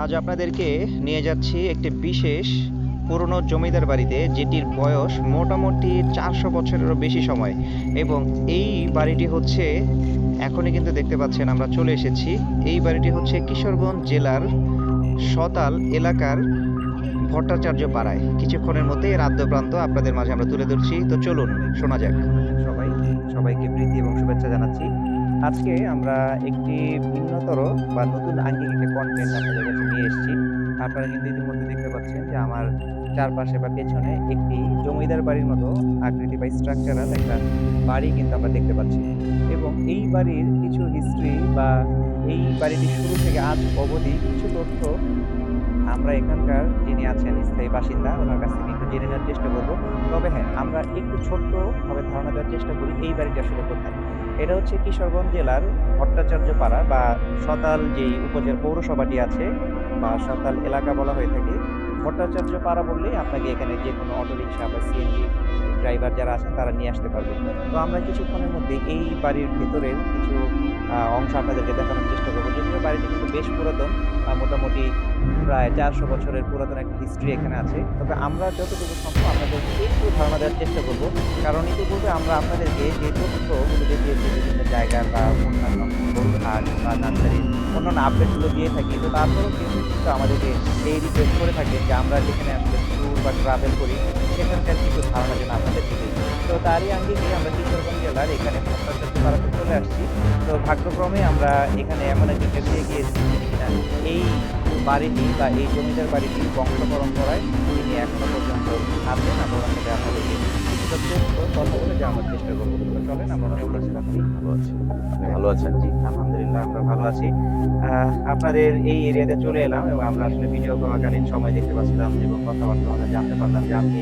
আজ আপনাদেরকে নিয়ে যাচ্ছি একটি বিশেষ পুরনো জমিদার বাড়িতে, যেটির বয়স মোটামুটি চারশো বছরেরও বেশি সময়। এবং এই বাড়িটি হচ্ছে, এখনই কিন্তু দেখতে পাচ্ছেন আমরা চলে এসেছি, এই বাড়িটি হচ্ছে কিশোরগঞ্জ জেলার সতাল এলাকার ভট্টাচার্য পাড়ায়। কিছুক্ষণের মধ্যে এর আদ্য প্রান্ত আপনাদের মাঝে আমরা তুলে ধরছি। তো চলুন, শোনা যাক। সবাই, সবাইকে প্রীতি এবং শুভেচ্ছা জানাচ্ছি। আজকে আমরা একটি ভিন্নতর বা নতুন আঙ্গিক, একটা কন্টেন্ট আপনাদের কাছে নিয়ে এসেছি। আপনারা কিন্তু ইতিমধ্যে দেখতে পাচ্ছেন যে আমার চারপাশে বা পেছনে একটি জমিদার বাড়ির মতো আকৃতি বা স্ট্রাকচারাল একটা বাড়ি কিন্তু আমরা দেখতে পাচ্ছি। এবং এই বাড়ির কিছু হিস্ট্রি বা এই বাড়িটি শুরু থেকে আজ অবধি কিছু তথ্য আমরা এখানকার যিনি আছেন, স্থায়ী বাসিন্দা, ওনার কাছ থেকে একটু জেনে নেওয়ার চেষ্টা করব। তবে হ্যাঁ আমরা একটু ছোট্টভাবে ধারণা দেওয়ার চেষ্টা করি এই বাড়িটা আসলে কোথায়। এটা হচ্ছে কিশোরগঞ্জ জেলার ভট্টাচার্য পাড়া বা সতাল যেই উপজেলা পৌরসভাটি আছে বা সাঁওতাল এলাকা বলা হয়ে থাকে। ভট্টাচার্য পাড়া বললেই আপনাকে এখানে যে কোনো অটোরিকশা বা সিএনজি ড্রাইভার যারা আছেন তারা নিয়ে আসতে পারবে তো আমরা কিছুক্ষণের মধ্যে এই বাড়ির ভেতরের কিছু অংশ আপনাদেরকে দেখানোর চেষ্টা করব। যদিও বাড়িটি কিন্তু বেশ পুরাতন মোটামুটি প্রায় চারশো বছরের পুরাতন একটা হিস্ট্রি এখানে আছে। তবে আমরা যতটুকু সম্ভব আপনাদেরকে একটু ধারণা দেওয়ার চেষ্টা করব। কারণ ইতিপূর্বে আমরা আপনাদেরকে যে তথ্যগুলো দেখিয়েছি, বিভিন্ন জায়গা বা অন্যান্য গরুহাট বা নার্সারির অন্যান্য আপডেটগুলো দিয়ে থাকি, তো তারপরেও কিন্তু কিন্তু আমাদেরকে এই রিকোয়েস্ট করে থাকে যে আমরা যেখানে আসলে ট্যুর বা ট্রাভেল করি, সেখানকার কিছু ধারণা যেন আপনাদের দিকে তো তারই আঙ্গিকে আমরা কিশোরগঞ্জ জেলার এখানে চলে আসছি। তো ভাগ্যক্রমে আমরা এখানে এমন ব্যক্তি গিয়েছি বাড়িটি বা এই জমিদার বাড়িটি বংশ পরম্পরায় তিনি এখনও পর্যন্ত আছেন আপনার সাথে আপনাদেরকে ভালো আছেন জি আলহামদুলিল্লাহ আমরা ভালো আছি আপনাদের এই এরিয়াতে চলে এলাম এবং আমরা আসলে ভিডিও করাকালীন সময় দেখতে পাচ্ছিলাম এবং কথাবার্তা আমরা জানতে পারলাম যে আপনি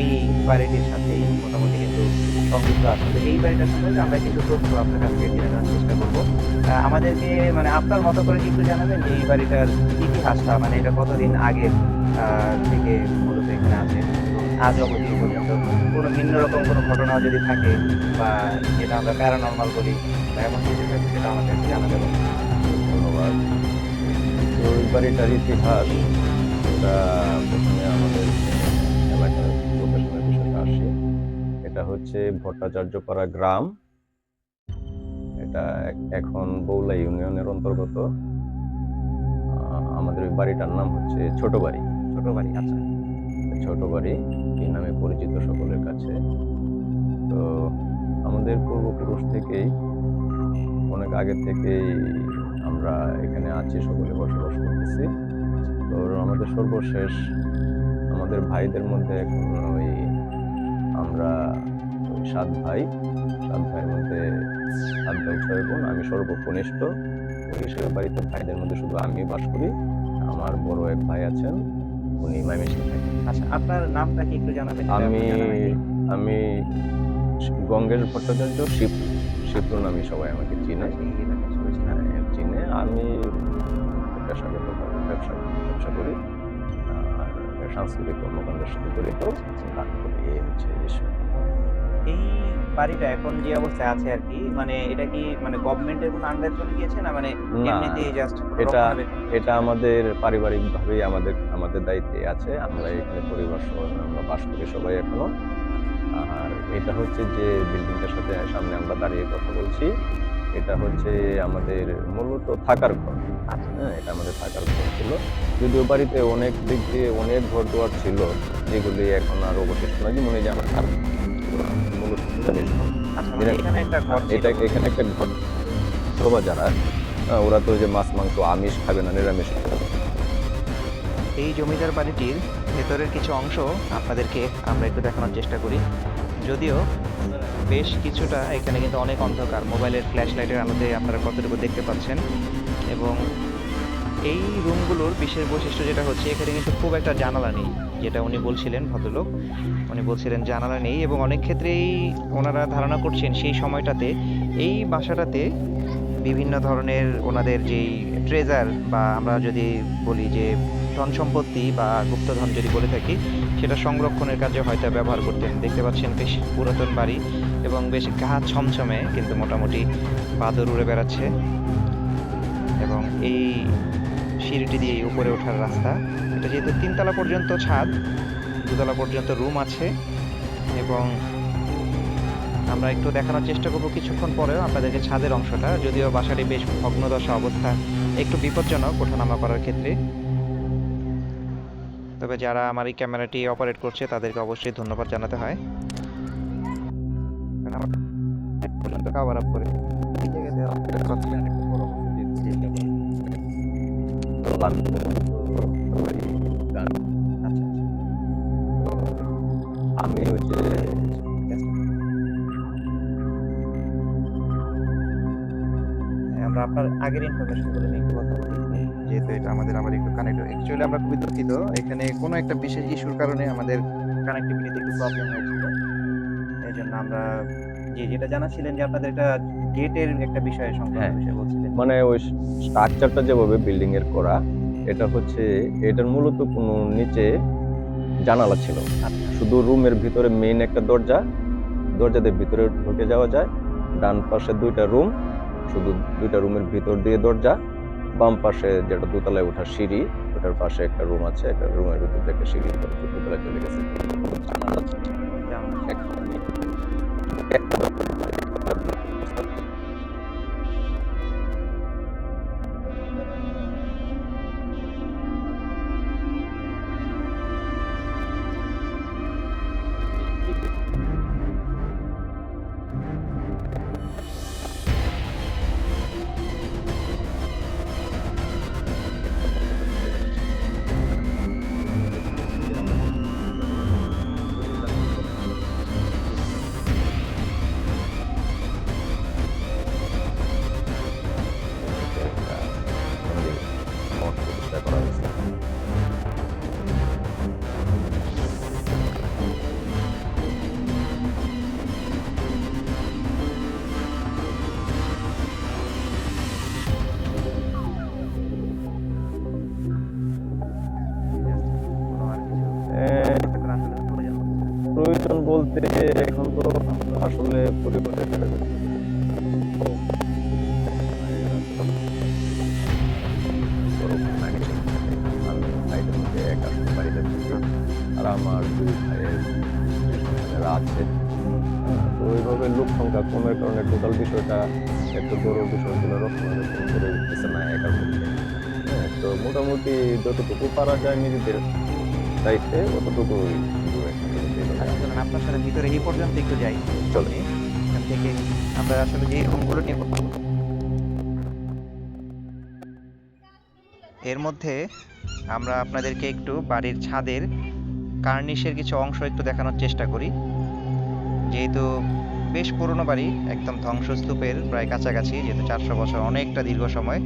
এই বাড়িটির সাথে মোটামুটি কিন্তু সংযুক্ত তো এই বাড়িটার সম্বন্ধে আমরা কিছু তথ্য আপনার কাছ থেকে জেনে নেওয়ার চেষ্টা করব আমাদেরকে মানে আপনার মতো করে কি একটু জানাবেন যে এই বাড়িটার ইতিহাসটা মানে এটা কতদিন আগে থেকে মূলত এখানে আছে আজ অবধি কোনো ভিন্ন রকম কোনো ঘটনা যদি থাকে বা যেটা আমরা প্যারানর্মাল বলি বা এমন কিছু থাকে সেটা আমাদেরকে জানাতে পারবেন ধন্যবাদ। তো এই বাড়িটার ইতিহাস এটা প্রথমে আমাদের এলাকার প্রফেশনের বিষয়টা আসি। এটা হচ্ছে ভট্টাচার্যপাড়া গ্রাম। এটা এখন বৌলা ইউনিয়নের অন্তর্গত। আমাদের ওই বাড়িটার নাম হচ্ছে ছোট বাড়ি ছোট বাড়ি আচ্ছা। ছোট বাড়ি, এই নামে পরিচিত সকলের কাছে। তো আমাদের পূর্বপুরুষ থেকেই, অনেক আগে থেকেই আমরা এখানে আছি, সকলে বসবাস করতেছি। তো আমাদের সর্বশেষ আমাদের ভাইদের মধ্যে ওই আমরা সাত ভাই। সাত ভাইয়ের মধ্যে সাত ভাই, ছয় বোন, আমি সর্বকনিষ্ঠ। হিসেবে বাড়িতে ভাইদের মধ্যে শুধু আমি বাস করি। আমার বড় এক ভাই আছেন উনি ময়মনসিংহ থাকেন আচ্ছা আপনার নামটা কি একটু জানাবেন? আমি আমি গঙ্গেশ ভট্টাচার্য শিব শিবপুর নামে সবাই আমাকে চিনে। হ্যাঁ, চিনে। আমি ব্যবসা ব্যবসা ব্যবসা করি। সাংস্কৃতিক কর্মকাণ্ডের সাথে জড়িত এই হচ্ছে এই বাড়িটা এখন যে অবস্থায় আছে আর কি মানে এটা কি মানে গভর্নমেন্টের কোনো আন্ডারে চলে গিয়েছে না মানে এমনিতেই জাস্ট এটা এটা আমাদের পারিবারিকভাবেই আমাদের আমাদের দায়িত্বে আছে। আমরা এখানে পরিবার সহ আমরা বাস করি সবাই এখনও। আর এটা হচ্ছে যে বিল্ডিংটার সাথে সামনে আমরা দাঁড়িয়ে কথা বলছি। এটা হচ্ছে আমাদের মূলত থাকার ঘর। হ্যাঁ এটা আমাদের থাকার ঘর ছিল। যদিও বাড়িতে অনেক দিক দিয়ে অনেক ঘর দুয়ার ছিল যেগুলি এখন আর অবশিষ্ট নয় যেমন এই যে আমার আচ্ছা মানে এখানে একটা ঘর ছিল। এটা এখানে একটা ঘর। সবা যারা ওরা তো যে মাছ মাংস আমিষ খাবে না নিরামিষ খাবে। এই জমিদার বাড়িটির ভেতরের কিছু অংশ আপনাদেরকে আমরা একটু দেখানোর চেষ্টা করি। যদিও বেশ কিছুটা এখানে কিন্তু অনেক অন্ধকার। মোবাইলের ফ্ল্যাশ লাইটের আলোতে আপনারা কতটুকু দেখতে পাচ্ছেন? এবং এই রুমগুলোর বিশেষ বৈশিষ্ট্য যেটা হচ্ছে, এখানে কিন্তু খুব একটা জানালা নেই, যেটা উনি বলছিলেন ভদ্রলোক। উনি বলছিলেন জানালা নেই এবং অনেক ক্ষেত্রেই ওনারা ধারণা করছেন সেই সময়টাতে এই বাসাটাতে বিভিন্ন ধরনের ওনাদের যেই ট্রেজার বা আমরা যদি বলি যে ধন সম্পত্তি বা গুপ্তধন যদি বলে থাকি সেটা সংরক্ষণের কাজে হয়তো ব্যবহার করতেন। দেখতে পাচ্ছেন বেশ পুরাতন বাড়ি এবং বেশ গা ছমছমে কিন্তু মোটামুটি বাদর উড়ে বেড়াচ্ছে এবং এই সিঁড়িটি দিয়ে উপরে ওঠার রাস্তা। এটা যেহেতু তিনতলা পর্যন্ত ছাদ, দুতলা পর্যন্ত রুম আছে এবং আমরা একটু দেখানোর চেষ্টা করব কিছুক্ষণ পরেও আপনাদেরকে ছাদের অংশটা। যদিও বাসাটি বেশ ভগ্নদশা অবস্থা, একটু বিপজ্জনক ওঠানামা করার ক্ষেত্রে। তবে যারা আমার এই ক্যামেরাটি অপারেট করছে তাদেরকে অবশ্যই ধন্যবাদ জানাতে হয়। কাভার আপ করে আচ্ছা আচ্ছা। হ্যাঁ, আমরা আপনার আগের ইনফরমেশনগুলো নিয়ে একটু কথা যেহেতু এটা আমাদের আবার একটু কানেক্ট অ্যাকচুয়ালি আমরা খুবই দুঃখিত। এখানে কোনো একটা বিশেষ ইস্যুর কারণে আমাদের কানেক্টিভিটিতে একটু প্রবলেম হয়েছিল। এই জন্য আমরা জি যেটা জানাছিলেন যে আপনাদের একটা গেটের একটা বিষয় সংক্রান্ত হ্যাঁ। বিষয় বলছিলেন। মানে ওই স্ট্রাকচারটা যেভাবে বিল্ডিং এর করা এটা হচ্ছে এটার মূলত কোনো নিচে জানালা ছিল। শুধু রুমের ভিতরে মেইন একটা দরজা দরজাতে ভিতরে ঢুকে যাওয়া যায়। ডান পাশে দুইটা রুম শুধু দুইটা রুমের ভিতর দিয়ে দরজা। বাম পাশে যেটা দোতলায় ওঠা সিঁড়ি ওটার পাশে একটা রুম আছে একটা রুমের ভিতর থেকে একটা সিঁড়ি দোতলায় চলে গেছে। প্রয়োজন বলতে এখন তো আসলে পরিবারের আর আমার দুই ভাইয়ের তো ওইভাবে টোটাল বিষয়টা একটু বিষয়গুলো হ্যাঁ মোটামুটি যতটুকু পারা যায় নিজেদের দায়িত্বে নিজেদের আচ্ছা, চলুন আপনার সাথে ভিতরে এই পর্যন্ত একটু যাই। এখান থেকে আমরা আসলে যে রুমগুলো নিয়ে কথা এর মধ্যে আমরা আপনাদেরকে একটু বাড়ির ছাদের কার্নিশের কিছু অংশ একটু দেখানোর চেষ্টা করি। যেহেতু বেশ পুরনো বাড়ি একদম ধ্বংসস্তূপের প্রায় কাছাকাছি যেহেতু চারশো বছর অনেকটা দীর্ঘ সময়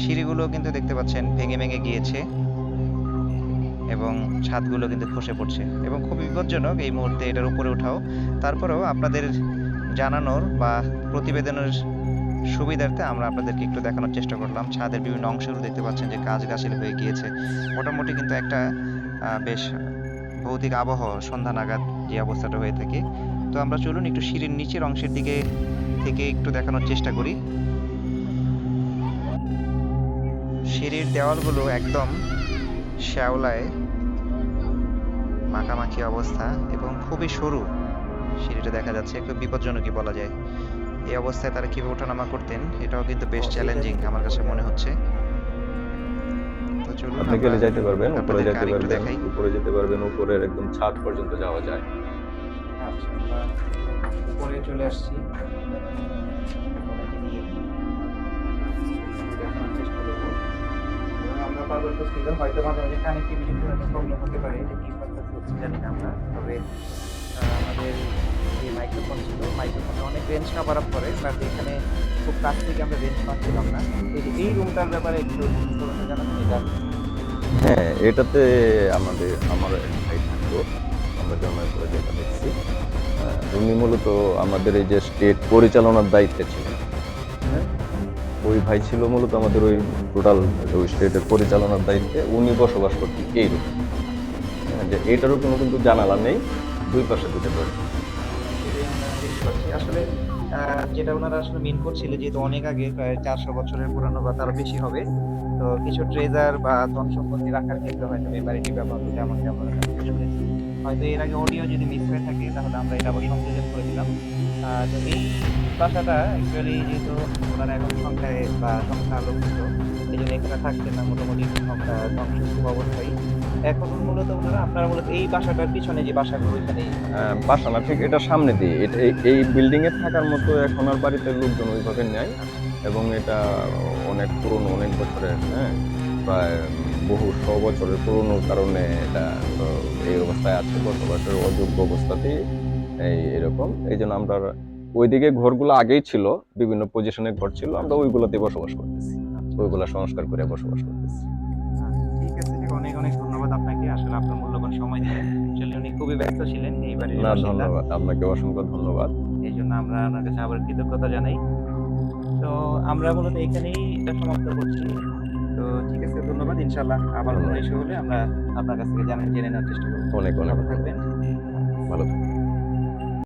সিঁড়িগুলো কিন্তু দেখতে পাচ্ছেন ভেঙে ভেঙে গিয়েছে। এবং ছাদগুলো কিন্তু খসে পড়ছে এবং খুব বিপজ্জনক এই মুহূর্তে এটার উপরে ওঠাও তারপরেও আপনাদের জানানোর বা প্রতিবেদনের সুবিধার্থে আমরা আপনাদেরকে একটু দেখানোর চেষ্টা করলাম। ছাদের বিভিন্ন অংশগুলো দেখতে পাচ্ছেন যে গাছ গাছালি হয়ে গিয়েছে। মোটামুটি কিন্তু একটা বেশ ভৌতিক আবহ সন্ধ্যা নাগাদ যে অবস্থাটা হয়ে থাকে। তো আমরা চলুন একটু সিঁড়ির নিচের অংশের দিকে থেকে একটু দেখানোর চেষ্টা করি। সিঁড়ির দেওয়ালগুলো একদম শ্যাওলায় মাখামাখি অবস্থা এবং খুবই সরু। সিঁড়িটা দেখা যাচ্ছে একটু বিপজ্জনকই বলা যায়। এই অবস্থায় তারা কীভাবে ওঠানামা করতেন এটাও কিন্তু বেশ চ্যালেঞ্জিং আমার কাছে মনে হচ্ছে। আপনি গেলে যাইতে পারবেন উপরে যেতে পারবেন উপরে যেতে পারবেন উপরের একদম ছাদ পর্যন্ত যাওয়া যায়। আচ্ছা আমরা উপরে চলে আসছি। আমরা উপস্থিত হয়তো মাঝে মাঝে কানেক্টিভিটি প্রবলেম হতে পারে এটা কি হচ্ছে জানি না আমরা তবে আমাদের যে মাইক্রোফোন ছিল মাইক্রোফোনে অনেক রেঞ্জ কাভার আপ করে বাট এখানে খুব কাছ থেকে আমরা রেঞ্জ পাচ্ছিলাম না। এই রুমটার ব্যাপারে একটু জানাবেন এটা হ্যাঁ এটাতে আমাদের আমার ভাই থাকতো আমরা জন্মের পরে যেটা দেখছি। উনি মূলত আমাদের এই যে স্টেট পরিচালনার দায়িত্বে ছিলেন। হ্যাঁ। ওই ভাই ছিল মূলত আমাদের ওই টোটাল ওই স্টেটের পরিচালনার দায়িত্বে উনি বসবাস করতেন এই হ্যাঁ, যে এটারও কোনো কিন্তু জানালা নেই দুই পাশে দুটো আমরা পাচ্ছি। আসলে যেটা ওনারা আসলে মিন করছিল যেহেতু অনেক আগে প্রায় চারশো বছরের পুরানো বা তারও বেশি হবে তো কিছু ট্রেজার বা ধন সম্পত্তি রাখার ক্ষেত্রে হয়তো এই বাড়িটি ব্যবহার করতে আমরা শুনেছি হয়তো এর আগে অডিও যদি মিস হয়ে থাকে তাহলে আমরা এটা আবার সংযোজন করে দিলাম। আহ, তো এই বাসাটা অ্যাকচুয়ালি যেহেতু ওনারা এখন সংখ্যায় বা সংখ্যা আলোকিত এই জন্য এখানে থাকছে না মোটামুটি সংখ্যা ধ্বংস খুব অবস্থায়। এখন মূলত আপনারা মূলত এই বাসাটার পিছনে যে বাসাগুলো ওইখানে বাসা না ঠিক, এটা সামনে দিয়ে এই বিল্ডিং এ থাকার মতো এখন আর বাড়িতে লোকজন ওইভাবে নেয় এবং এটা অনেক পুরনো, অনেক বছরের হ্যাঁ প্রায় বহু শ বছরের পুরনোর কারণে এটা এই অবস্থায় আছে, বসবাসের অযোগ্য অবস্থাতেই এই এরকম। এই জন্য আমরা ওইদিকে ঘরগুলো আগেই ছিল, বিভিন্ন পজিশনে ঘর ছিল, আমরা ওইগুলোতে বসবাস করতেছি, ওইগুলা সংস্কার করে বসবাস করতেছি। আসলে আপনার মূল্যবান সময় দিলেন উনি খুবই ব্যস্ত ছিলেন এই বাড়ির না ধন্যবাদ। আপনাকে অসংখ্য ধন্যবাদ। এই জন্য আমরা ওনার কাছে আবার কৃতজ্ঞতা জানাই। তো আমরা মূলত এখানেই এটা সমাপ্ত করছি। তো ঠিক আছে ধন্যবাদ। ইনশাল্লাহ আবার কোনো ইস্যু হলে আমরা আপনার কাছ থেকে জানার জেনে নেওয়ার চেষ্টা করব। অনেক অনেক ভালো থাকবেন।